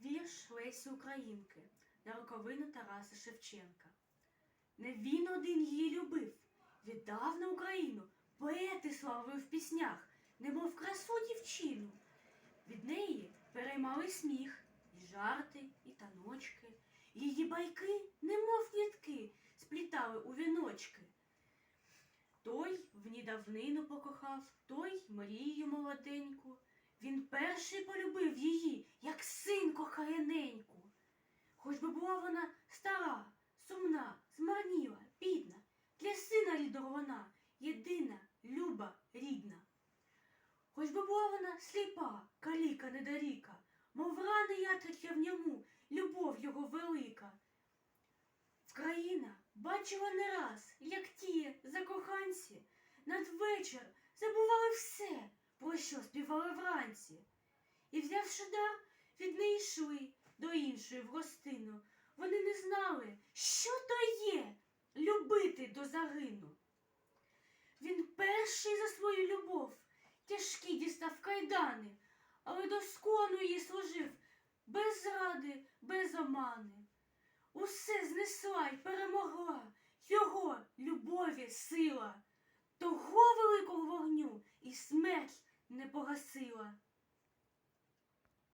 Вірш Лесі Українки на роковину Тараса Шевченка. Не він один її любив, віддав на Україну, поети славив в піснях, немов красу дівчину. Від неї переймали сміх, і жарти, і таночки. Її байки, немов нітки, сплітали у віночки. Той в ній давнину покохав, той Марію молоденьку. Він перший полюбив її, як син кохає неньку. Хоч би була вона стара, сумна, змарніла, бідна, для сина рідного вона єдина, люба, рідна. Хоч би була вона сліпа, каліка недоріка, мов рани ятрича в ньому, любов його велика. Вкраїна бачила не раз, як ті закоханці надвечір забували все, про що співали вранці. І, взявши дар, від неї йшли до іншої в гостину. Вони не знали, що то є любити до загину. Він перший за свою любов тяжкі дістав кайдани, але до скону їй служив без зради, без омани. Усе знесла й перемогла його любові сила, того великого вогню і смерть не погасила.